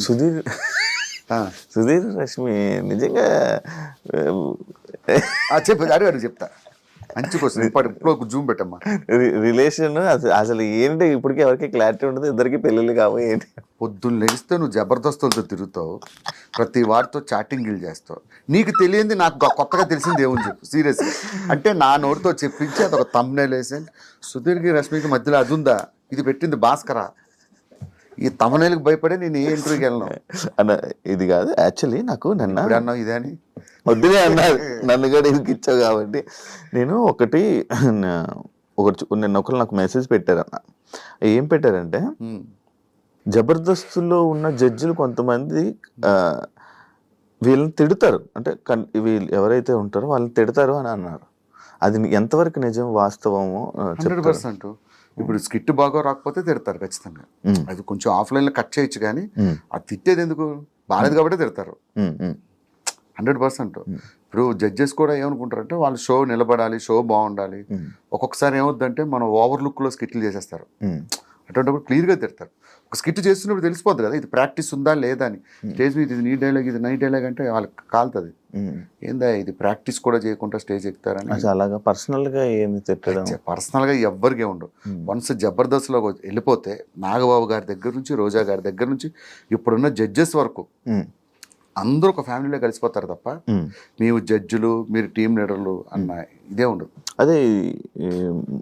సుధీర్. సుధీర్ రష్మి నిజంగా ఆ, చెప్పు అడిగి అడిగి చెప్తా. మంచి క్వశ్చన్ ఇప్పుడు జూమ్ పెట్టమ్మా. రిలేషన్ అసలు ఏంటి ఇప్పటికీ ఎవరికి క్లారిటీ ఉండదు ఇద్దరికి పెళ్ళిళ్ళు కావు ఏంటి? పొద్దున్న లేస్తే నువ్వు జబర్దస్తులతో తిరుగుతావు ప్రతి వాడితో చాటింగ్లు చేస్తావు. నీకు తెలియంది నాకు కొత్తగా తెలిసింది ఏముంది చెప్పు సీరియస్గా అంటే నా నోటితో చెప్పించి అదొక తమ్మునేలు వేసి సుధీర్కి రష్మికి మధ్యలో అది ఉందా? ఇది పెట్టింది భాస్కరా. ఈ తమనేలకు భయపడే నేను ఏ ఇంటర్వ్యూకి వెళ్ళను. అన్న ఇది కాదు. యాక్చువల్లీ నాకు నిన్న అన్నావు ఇదే అని? వద్దులే అన్నారు నన్ను కూడా ఇరికిచ్చావు కాబట్టి. నేను ఒకటి ఒకటి నిన్న ఒకరు నాకు మెసేజ్ పెట్టారన్న. ఏం పెట్టారంటే జబర్దస్త్లో ఉన్న జడ్జిలు కొంతమంది వీళ్ళని తిడతారు. అంటే కన్- వీళ్ళు ఎవరైతే ఉంటారో వాళ్ళని తిడతారు అని అన్నారు. అది ఎంతవరకు నిజం వాస్తవమో హండ్రెడ్? పర్సెంట్. ఇప్పుడు స్కిట్ బాగా రాకపోతే తిడతారు ఖచ్చితంగా. అది కొంచెం ఆఫ్లైన్లో కట్ చేయొచ్చు కానీ అది తిట్టేది ఎందుకు? బాగాలేదు కాబట్టి తిడతారు. Hundred percent. ఇప్పుడు జడ్జెస్ కూడా ఏమనుకుంటారంటే వాళ్ళు షో నిలబడాలి షో బాగుండాలి. ఒక్కొక్కసారి ఏమవుద్దంటే మనం ఓవర్ లుక్లో స్కిట్లు చేసేస్తారు. అటువంటిప్పుడు క్లియర్గా తిడతారు. ఒక స్కిట్ చేస్తున్నప్పుడు తెలిసిపోద్ది కదా ఇది ప్రాక్టీస్ ఉందా లేదా అని. స్టేజ్ మీద ఇది నీ డైలాగ్ ఇది నై డైలాగ్ అంటే వాళ్ళకి కాలుతుంది. ఏందా ఇది ప్రాక్టీస్ కూడా చేయకుండా స్టేజ్ ఎక్కుతారని. అలాగా పర్సనల్గా ఏమి తిట్టడం? పర్సనల్గా ఎవ్వరికే ఉండవు. వన్స్ జబర్దస్త్లో వెళ్ళిపోతే నాగబాబు గారి దగ్గర నుంచి రోజా గారి దగ్గర నుంచి ఇప్పుడున్న జడ్జెస్ వరకు అందరూ ఒక ఫ్యామిలీలో కలిసిపోతారు తప్ప. మేము జడ్జిలు మీరు టీం లీడర్లు అన్న ఇదే ఉండదు. అదే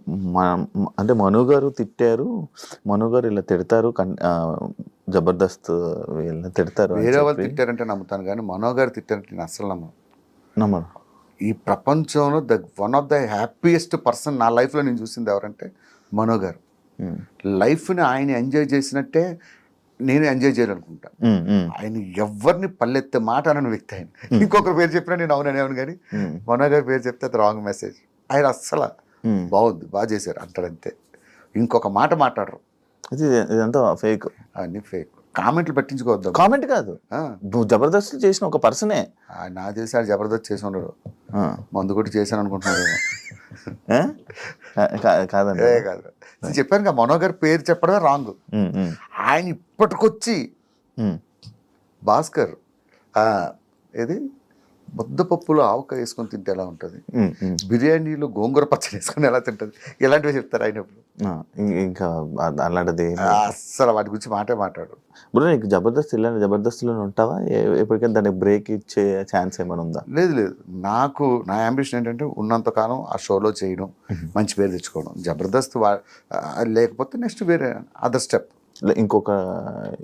మ- అంటే మను గారు తిట్టారు మను గారు ఇలా తిడతారు జబర్దస్త్ వీళ్ళని తిడతారు వేరే వాళ్ళు తిట్టారంటే నమ్ముతాను కానీ మనో గారు తిట్టారంటే నేను అస్సలు నమ్మను. నమ్మను. ఈ ప్రపంచంలో the one of the happiest person నా లైఫ్లో నేను చూసింది ఎవరంటే మనో గారు. లైఫ్ని ఆయన ఎంజాయ్ చేసినట్టే నేను ఎంజాయ్ చేయాలనుకుంటా. ఆయన ఎవరిని పల్లెత్తే మాట అనని వ్యక్తి ఆయన. ఇంకొకరి పేరు చెప్పినా నేను అవునని అవును కానీ మనో గారి పేరు చెప్తే అది రాంగ్ మెసేజ్. ఆయన అస్సలు. బాగుంది బాగా చేశారు అంటాడంతే ఇంకొక మాట మాట్లాడరు. ఇది ఇదంతా ఫేక్ అన్ని ఫేక్ కామెంట్లు పట్టించుకోవద్దాం కామెంట్ కాదు. నువ్వు జబర్దస్త్ చేసిన ఒక పర్సనే. నాకు తెలిసి ఆడు జబర్దస్త్ చేసి ఉండడు. మందు కొట్టి చేశాను అనుకుంటున్నాడు కాదండి. కాదు. చెప్పాను కదా మనో గారి పేరు చెప్పడమే రాంగ్ ఆయన ఇప్పటికొచ్చి భాస్కర్ ఆ, ఏది? ముద్దపప్పులో ఆవకాయ వేసుకొని తింటే ఎలా ఉంటుంది. బిర్యానీలో గోంగూర పచ్చడి వేసుకొని ఎలా తింటుంది? ఇలాంటివి చెప్తారు ఇం- ఇంకా అలాంటిది. అస్సలు వాటి గురించి మాటే మాట్లాడు. బ్రో నీకు జబర్దస్త్ ఇలాంటి జబర్దస్త్లోనే ఉంటావా? ఎప్పటికైనా దానికి బ్రేక్ ఇచ్చే ఛాన్స్ ఏమైనా ఉందా? లేదు లేదు. నాకు నా అంబిషన్ ఏంటంటే ఉన్నంతకాలం ఆ షోలో చేయడం మంచి పేరు తెచ్చుకోవడం. జబర్దస్త్ లేకపోతే నెక్స్ట్ వేరే అదర్ స్టెప్ ఇంకొక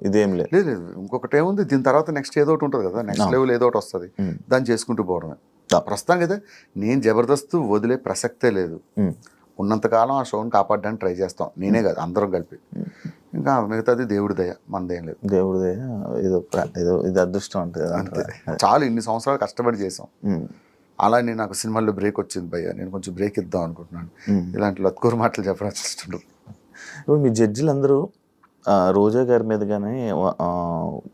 ఇదేం లేదు. లేదు లేదు ఇంకొకటి ఏముంది? దీని తర్వాత నెక్స్ట్ ఏదో ఒకటి ఉంటుంది కదా నెక్స్ట్ లెవెల్ ఏదో ఒకటి వస్తుంది. దాన్ని చేసుకుంటూ పోవడమే. ప్రస్తుతం కదా నేను జబర్దస్త్ వదిలే ప్రసక్తే లేదు. ఉన్నంతకాలం ఆ షోని కాపాడడానికి ట్రై చేస్తాం. నేనే కాదు అందరం కలిపి. ఇంకా మిగతాది దేవుడి దయ మనదేం లేదు. దేవుడిదే ఏదో ప్ర- ఏదో ఇది అదృష్టం అంటే అంతే. చాలు ఇన్ని సంవత్సరాలు కష్టపడి చేసాం. ఉమ్, అలానే నాకు సినిమాల్లో బ్రేక్ వచ్చింది భయ్య నేను కొంచెం బ్రేక్ ఇద్దాం అనుకుంటున్నాను. ఇలాంటి లత్కూరు మాటలు చెప్పడం ఇప్పుడు మీ జడ్జిలు అందరూ రోజా గారి మీద కానీ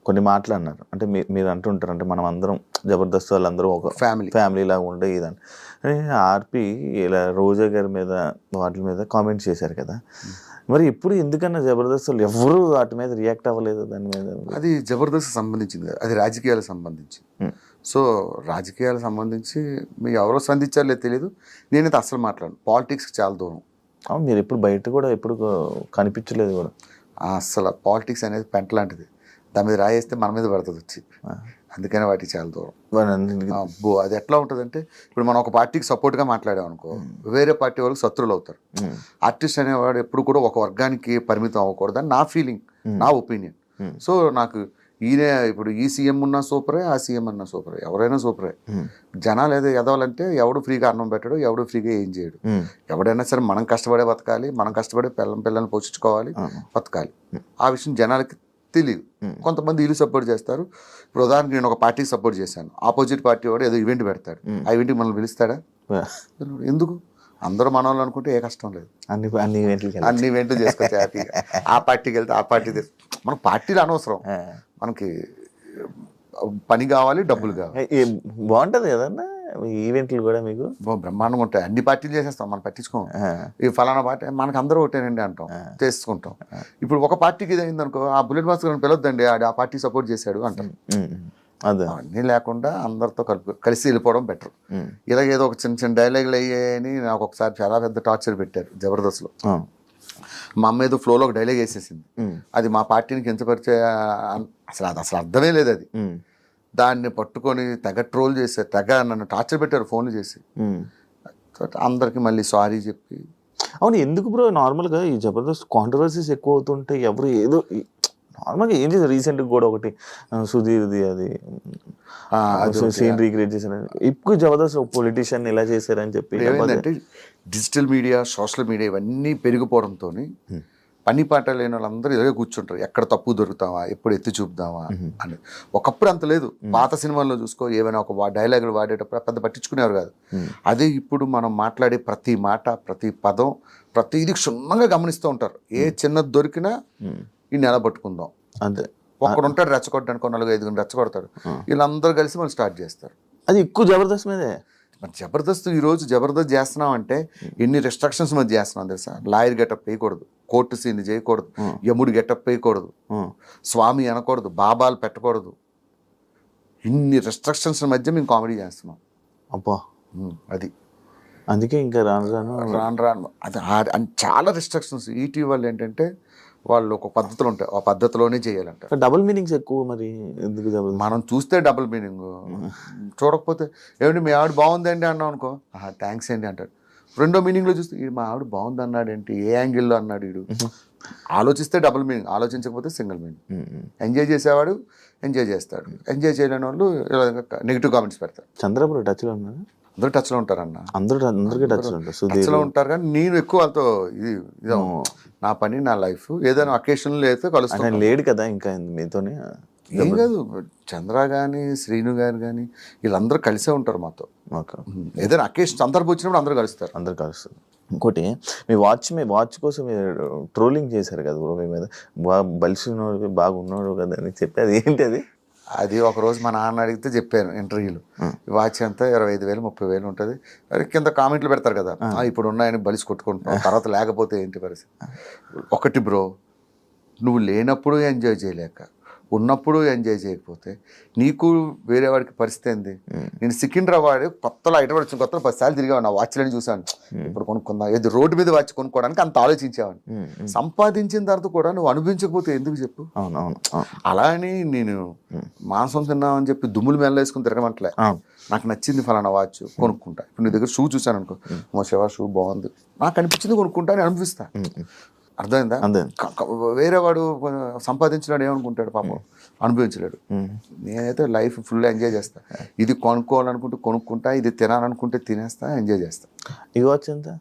కొన్ని మాటలు అన్నారు. అంటే మీ- మీరు అంటుంటారు అంటే మనం అందరం జబర్దస్త్ వాళ్ళందరూ ఒక ఫ్యామిలీ ఫ్యామిలీ లాగా ఉండే ఇదని. ఆర్పి ఇలా రోజా గారి మీద వాటి మీద కామెంట్ చేశారు కదా. మరి ఇప్పుడు ఎందుకన్నా జబర్దస్త్ వాళ్ళు ఎవరు వాటి మీద రియాక్ట్ అవ్వలేదు దాని మీద? అది జబర్దస్త్ సంబంధించింది అది రాజకీయాలకు సంబంధించి. సో రాజకీయాలకు సంబంధించి మీరు ఎవరో సంధించారో తెలియదు నేనైతే అసలు మాట్లాడను. పాలిటిక్స్కి చాలా దూరం. అవును, మీరు ఎప్పుడు బయట కూడా ఎప్పుడు కనిపించలేదు కూడా. ఆ, అస్సలు పాలిటిక్స్ అనేది పెంట లాంటిది. దాని మీద రాయేస్తే మన మీద పడుతుంది వచ్చి. అందుకనే వాటికి చాలా దూరం. అబ్బో అది ఎట్లా ఉంటుందంటే ఇప్పుడు మనం ఒక పార్టీకి సపోర్ట్గా మాట్లాడాం అనుకో వేరే పార్టీ వాళ్ళకి శత్రువులు అవుతారు. ఆర్టిస్ట్ అనేవాడు ఎప్పుడు కూడా ఒక వర్గానికి పరిమితం అవ్వకూడదని నా ఫీలింగ్ నా ఒపీనియన్. సో నాకు ఈయన ఇప్పుడు ఈ సీఎం ఉన్నా సూపరే ఆ సీఎం అన్నా సూపరే. ఎవరైనా సూపరే. జనాలు ఏదో ఎదవాలంటే ఎవడు ఫ్రీగా అన్నం పెట్టడు ఎవడు ఫ్రీగా ఏం చేయడు. ఎవడైనా సరే మనం కష్టపడే బతకాలి మనం కష్టపడే పిల్లం పిల్లల్ని పోషించుకోవాలి. బతకాలి. ఆ విషయం జనాలకి తెలియదు. కొంతమంది వీళ్ళు సపోర్ట్ చేస్తారు. ఇప్పుడు ఉదాహరణకి నేను ఒక పార్టీకి సపోర్ట్ చేశాను. ఆపోజిట్ పార్టీ వాడు ఏదో ఈవెంట్ పెడతాడు. ఆ ఈవెంట్కి మనల్ని పిలుస్తాడా? ఎందుకు? అందరూ మన వాళ్ళు అనుకుంటే ఏ కష్టం లేదు. అన్ని అన్ని వెళ్ళాలి. అన్ని ఈవెంట్లు చేసుకోవచ్చు హ్యాపీగా. ఆ పార్టీకి వెళ్తే ఆ పార్టీ మనకు పార్టీలు అనవసరం. మనకి పని కావాలి డబ్బులు కావాలి. బాగుంటది కదన్నా? ఈవెంట్లు కూడా మీకు? ఓ బ్రహ్మాండంగా ఉంటాయి. అన్ని పార్టీలు చేసేస్తాం మనం పట్టించుకోం. ఈ ఫలానా పార్టీ మనకు అందరూ ఒకటేనండి అంటాం. చేసుకుంటాం ఇప్పుడు ఒక పార్టీకి ఇది అయిందనుకో ఆ బుల్లెట్ మాస్టర్ ఆడు ఆ పార్టీ సపోర్ట్ చేశాడు అంటాం. అవన్నీ లేకుండా అందరితో కలిపి కలిసి వెళ్ళిపోవడం బెటర్. ఇలాగ ఏదో ఒక చిన్న చిన్న డైలాగులు అయ్యాయని నాకు ఒకసారి చాలా పెద్ద టార్చర్ పెట్టారు జబర్దస్త్లో. మా అమ్మ ఏదో ఫ్లోలో ఒక డైలాగ్ వేసేసింది. అది మా పార్టీని కించపరిచే అసలు అది అసలు అర్థమే లేదు అది. దాన్ని పట్టుకొని తెగ ట్రోల్ చేశారు తెగ నన్ను టార్చర్ పెట్టారు ఫోన్లు చేసి. అందరికి మళ్ళీ సారీ చెప్పి. అవును ఎందుకు బ్రో? నార్మల్గా ఈ జబర్దస్త్ కాంట్రవర్సీస్ ఎక్కువ అవుతుంటే ఎవరు ఏదో నార్మల్గా ఏం చేశారు రీసెంట్గా కూడా ఒకటి? సుధీర్ది అది. సీన్ రీక్రియేట్ చేశారు ఎక్కువ జబర్దస్త్ ఒక పొలిటీషియన్ ఇలా చేశారని చెప్పి డిజిటల్ మీడియా సోషల్ మీడియా ఇవన్నీ పెరిగిపోవడంతో పని పాట లేని వాళ్ళందరూ ఇలాగే కూర్చుంటారు. ఎక్కడ తప్పు దొరుకుతావా? ఎప్పుడు ఎత్తి చూపుదామా? అని. ఒకప్పుడు అంత లేదు. పాత సినిమాల్లో చూసుకో ఏమైనా ఒక డైలాగులు వాడేటప్పుడు పెద్ద పట్టించుకునేవారు కాదు. అదే ఇప్పుడు మనం మాట్లాడే ప్రతి మాట ప్రతి పదం ప్రతిదీ క్షుణ్ణంగా గమనిస్తూ ఉంటారు. ఏ చిన్నది దొరికినా ఈ నెల పట్టుకుందాం. అంతే. ఒక్కడు ఉంటాడు రెచ్చగొట్టడానికి నలుగు ఐదుగురు రెచ్చగొడతారు వీళ్ళందరూ కలిసి మనం స్టార్ట్ చేస్తారు. అది ఎక్కువ జబర్దస్త్ మీదే. మరి జబర్దస్త్ ఈ రోజు జబర్దస్త్ చేస్తున్నాం అంటే ఎన్ని రెస్ట్రిక్షన్స్ మధ్య చేస్తున్నాం తెలుసా? లాయర్ గెటప్ వేయకూడదు కోర్టు సీన్ చేయకూడదు యముడు గెటప్ వేయకూడదు స్వామి అనకూడదు బాబాలు పెట్టకూడదు. ఇన్ని రెస్ట్రిక్షన్స్ మధ్య మేము కామెడీ చేస్తున్నాం. అబ్బా. అది. అందుకే ఇంకా రాను రాను రాను రాను. అది చాలా రెస్ట్రిక్షన్స్ ఈటీవీ వాళ్ళు ఏంటంటే వాళ్ళు ఒక పద్ధతులు ఉంటాయి ఆ పద్ధతిలోనే చేయాలంట డబుల్ మీనింగ్స్ ఎక్కువ మరి ఎందుకు మనం చూస్తే డబుల్ మీనింగ్ చూడకపోతే ఏమండి మీ ఆవిడ బాగుందండి అన్నాం అనుకో థ్యాంక్స్ అండి అంటాడు. రెండో మీనింగ్లో చూస్తే "ఈడు మా ఆవిడ బాగుంది అన్నాడు ఏంటి? ఏ యాంగిల్లో అన్నాడు వీడు? ఆలోచిస్తే డబుల్ మీనింగ్ ఆలోచించకపోతే సింగిల్ మీనింగ్. ఎంజాయ్ చేసేవాడు ఎంజాయ్ చేస్తాడు. ఎంజాయ్ చేయలేని వాళ్ళు నెగిటివ్ కామెంట్స్ పెడతారు. చంద్రపురం టచ్లో ఉన్నారు అందరూ టచ్లో ఉంటారన్న. అందరూ అందరికీ టచ్లో ఉంటారు. టచ్లో ఉంటారు కానీ నేను ఎక్కువ వాళ్ళతో ఇది ఇది నా పని నా లైఫ్ ఏదైనా అకేషన్లో అయితే కలుస్తాను ఆయన లేడు కదా ఇంకా మీతోనే? ఏం కాదు చంద్ర కానీ శ్రీను గారు కానీ వీళ్ళందరూ కలిసే ఉంటారు మాతో. మాకు ఏదైనా అకేషన్ సందర్భం వచ్చినప్పుడు అందరూ కలుస్తారు. అందరు కలుస్తారు. ఇంకోటి మీ వాచ్ మీ వాచ్ కోసం మీరు ట్రోలింగ్ చేశారు కదా బ్రో మీ మీద? బాగా బలిసి ఉన్నాడు బాగా ఉన్నాడు కదా అని చెప్పి అది ఏంటి అది? అది ఒక రోజు మా నాన్న అడిగితే చెప్పాను ఇంటర్వ్యూలో. వాచ్ ఎంత? ఇరవై ఐదు వేలు ముప్పై వేలు ఉంటుంది. అది కింద కామెంట్లు పెడతారు కదా. "ఆ, ఇప్పుడు ఉన్నాయని బలిసి కొట్టుకుంటున్నాం తర్వాత లేకపోతే ఏంటి పరిస్థితి? ఒకటి బ్రో నువ్వు లేనప్పుడు ఎంజాయ్ చేయలేక ఉన్నప్పుడు ఎంజాయ్ చేయకపోతే నీకు వేరే వాడికి పరిస్థితి ఏంది? నేను సికింద్రాబాద్ కొత్తలో ఐటమ్ వచ్చిన కొత్తలో పది సార్లు తిరిగాను నా వాచ్లని చూశాను. ఇప్పుడు కొనుక్కుందాం. ఏది రోడ్డు మీద వాచ్ కొనుక్కోవడానికి అంత ఆలోచించేవాడిని. ఉమ్. సంపాదించిన తర్వాత కూడా నువ్వు అనుభవించకపోతే ఎందుకు చెప్పు? అవును అవును అవును. అలా అని నేను మాంసం తిన్నామని చెప్పి దుమ్ములు మెల్ల వేసుకుని తిరగమంటలే. నాకు నచ్చింది ఫలానా వాచ్ కొనుక్కుంటా. ఇప్పుడు నీ దగ్గర షూ చూసాను అనుకో మా శివ షూ బాగుంది. నాకు అనిపించింది కొనుక్కుంటా అని అనిపిస్తా. అర్థమైందా? వేరే వాడు సంపాదించినాడు ఏమనుకుంటాడు పాపం? అనుభవించలేడు. నేనైతే లైఫ్ ఫుల్ ఎంజాయ్ చేస్తా. ఇది కొనుక్కోవాలనుకుంటే కొనుక్కుంటా ఇది తినాలనుకుంటే తినేస్తా ఎంజాయ్ చేస్తా. వాచ్ ఎంత